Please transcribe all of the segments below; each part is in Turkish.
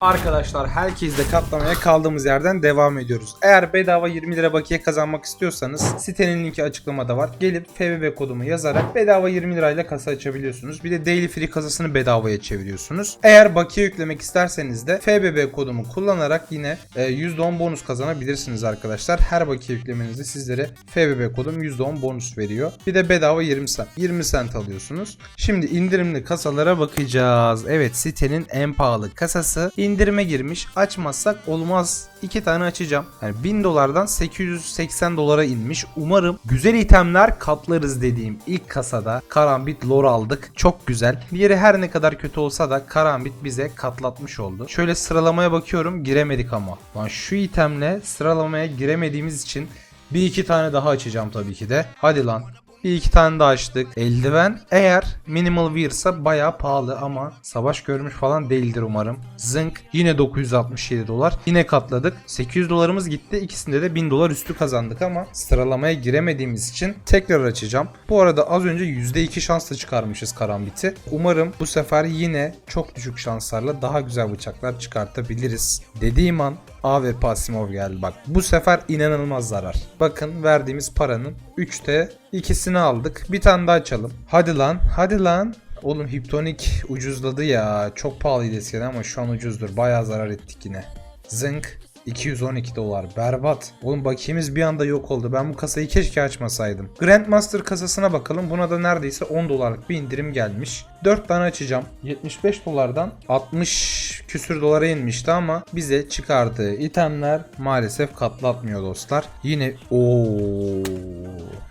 Arkadaşlar herkesle katlamaya kaldığımız yerden devam ediyoruz. Eğer bedava 20 lira bakiye kazanmak istiyorsanız sitenin linki açıklamada var. Gelip FBB kodumu yazarak bedava 20 lirayla kasa açabiliyorsunuz. Bir de Daily Free kasasını bedavaya çeviriyorsunuz. Eğer bakiye yüklemek isterseniz de FBB kodumu kullanarak yine e, %10 bonus kazanabilirsiniz arkadaşlar. Her bakiye yüklemenizde sizlere FBB kodum %10 bonus veriyor. Bir de bedava 20 cent. 20 cent alıyorsunuz. Şimdi indirimli kasalara bakacağız. Evet sitenin en pahalı kasası indirime girmiş. Açmazsak olmaz. İki tane açacağım. Yani 1000 dolardan 880 dolara inmiş. Umarım güzel itemler katlarız dediğim ilk kasada Karambit lore aldık. Çok güzel. Diğeri her ne kadar kötü olsa da Karambit bize katlatmış oldu. Şöyle sıralamaya bakıyorum giremedik ama. Lan şu itemle sıralamaya giremediğimiz için bir iki tane daha açacağım tabii ki de. Hadi lan. Bir iki tane daha açtık. Eldiven eğer minimal wear'sa bayağı pahalı ama savaş görmüş falan değildir umarım. Zınk yine 967 dolar. Yine katladık. 800 dolarımız gitti. İkisinde de 1000 dolar üstü kazandık ama sıralamaya giremediğimiz için tekrar açacağım. Bu arada az önce %2 şansla çıkarmışız karambiti. Umarım bu sefer yine çok düşük şanslarla daha güzel bıçaklar çıkartabiliriz. Dediğim an AWP Asimov geldi bak. Bu sefer inanılmaz zarar. Bakın verdiğimiz paranın 3'te ikisini aldık. Bir tane daha açalım. Hadi lan hadi lan. Oğlum Hiptonik ucuzladı ya. Çok pahalıydı eskiden ama şu an ucuzdur. Bayağı zarar ettik yine. Zınk 212 dolar. Berbat. Oğlum bakiyemiz bir anda yok oldu. Ben bu kasayı keşke açmasaydım. Grandmaster kasasına bakalım. Buna da neredeyse 10 dolarlık bir indirim gelmiş. 4 tane açacağım. 75 dolardan 60 küsür dolara inmişti ama bize çıkardığı itemler maalesef katlatmıyor dostlar. Yine ooo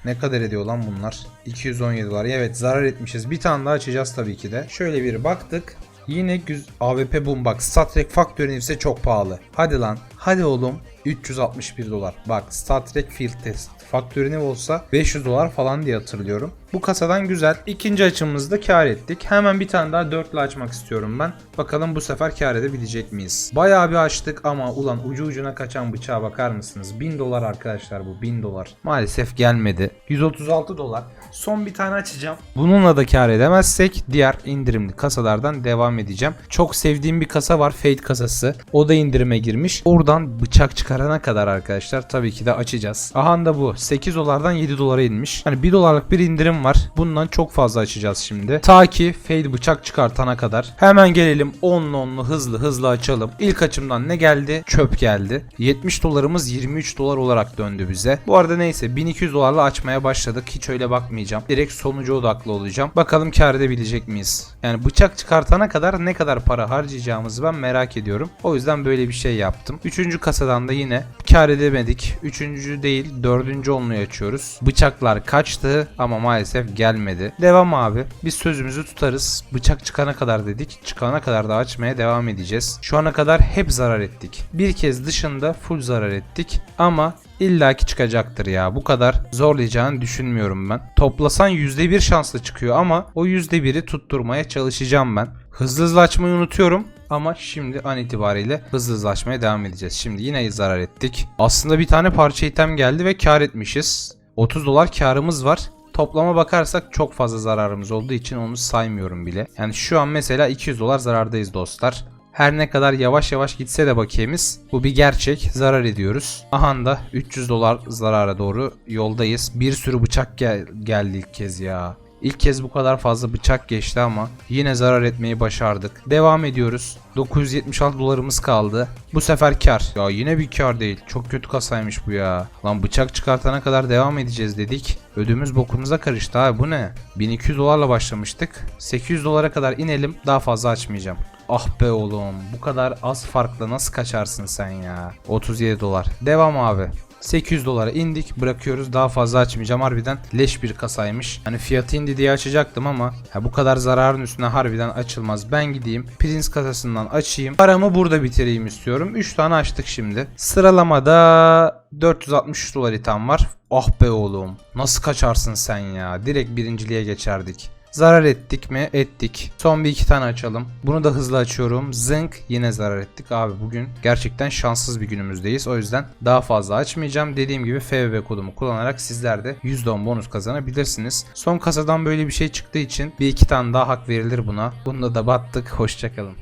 ne kadar ediyor lan bunlar? 217 dolar. Evet zarar etmişiz. Bir tane daha açacağız tabii ki de. Şöyle bir baktık. Yine güz AWP boom bak Star Trek Factory ise çok pahalı. Hadi lan. Hadi oğlum. 361 dolar. Bak Star Trek Field Test. Factory New olsa 500 dolar falan diye hatırlıyorum. Bu kasadan güzel. İkinci açımızda kar ettik. Hemen bir tane daha dörtlü açmak istiyorum ben. Bakalım bu sefer kar edebilecek miyiz? Bayağı bir açtık ama ulan ucu ucuna kaçan bıçağa bakar mısınız? 1000 dolar arkadaşlar bu 1000 dolar. Maalesef gelmedi. 136 dolar. Son bir tane açacağım. Bununla da kar edemezsek diğer indirimli kasalardan devam edeceğim. Çok sevdiğim bir kasa var. Fate kasası. O da indirime girmiş. Oradan bıçak çıkarana kadar arkadaşlar tabii ki de açacağız. Aha da bu. 8 dolardan 7 dolara inmiş. Hani 1 dolarlık bir indirim. Bundan çok fazla açacağız şimdi. Ta ki Fade bıçak çıkartana kadar. Hemen gelelim 10'lu 10'lu hızlı hızlı açalım. İlk açımdan ne geldi? Çöp geldi. 70 dolarımız 23 dolar olarak döndü bize. Bu arada neyse 1200 dolarla açmaya başladık. Hiç öyle bakmayacağım. Direkt sonuca odaklı olacağım. Bakalım kar edebilecek miyiz? Yani bıçak çıkartana kadar ne kadar para harcayacağımızı ben merak ediyorum. O yüzden böyle bir şey yaptım. Üçüncü kasadan da yine kar edemedik. Üçüncü değil dördüncü onluyu açıyoruz. Bıçaklar kaçtı ama maalesef gelmedi. Devam abi. Biz sözümüzü tutarız. Bıçak çıkana kadar dedik. Çıkana kadar da açmaya devam edeceğiz. Şu ana kadar hep zarar ettik. Bir kez dışında full zarar ettik. Ama illaki çıkacaktır ya. Bu kadar zorlayacağını düşünmüyorum ben. Toplasan %1 şansla çıkıyor ama o %1'i tutturmaya çalışacağım ben. Hızlı hızlı açmayı unutuyorum ama şimdi an itibariyle hızlı hızlı açmaya devam edeceğiz. Şimdi yine zarar ettik. Aslında bir tane parça item geldi ve kar etmişiz. 30 dolar karımız var. Toplama bakarsak çok fazla zararımız olduğu için onu saymıyorum bile. Yani şu an mesela 200 dolar zarardayız dostlar. Her ne kadar yavaş yavaş gitse de bakiyemiz bu bir gerçek zarar ediyoruz. Aha da 300 dolar zarara doğru yoldayız. Bir sürü bıçak gel geldi ilk kez ya. İlk kez bu kadar fazla bıçak geçti ama yine zarar etmeyi başardık. Devam ediyoruz. 976 dolarımız kaldı. Bu sefer kar. Ya yine bir kar değil. Çok kötü kasaymış bu ya. Lan bıçak çıkartana kadar devam edeceğiz dedik. Ödümüz bokumuza karıştı abi bu ne? 1200 dolarla başlamıştık. 800 dolara kadar inelim. Daha fazla açmayacağım. Ah be oğlum bu kadar az farkla nasıl kaçarsın sen ya? 37 dolar. Devam abi. 800 dolara indik bırakıyoruz daha fazla açmayacağım harbiden leş bir kasaymış. Hani fiyatı indi diye açacaktım ama ya bu kadar zararın üstüne harbiden açılmaz. Ben gideyim Prince kasasından açayım. Paramı burada bitireyim istiyorum. 3 tane açtık şimdi. Sıralamada 463 dolar item var. Ah be oğlum nasıl kaçarsın sen ya direkt birinciliğe geçerdik. Zarar ettik mi? Ettik. Son bir iki tane açalım. Bunu da hızlı açıyorum. Zınk yine zarar ettik. Abi bugün gerçekten şanssız bir günümüzdeyiz. O yüzden daha fazla açmayacağım. Dediğim gibi FBB kodumu kullanarak sizler de %10 bonus kazanabilirsiniz. Son kasadan böyle bir şey çıktığı için bir iki tane daha hak verilir buna. Bunda da battık. Hoşçakalın.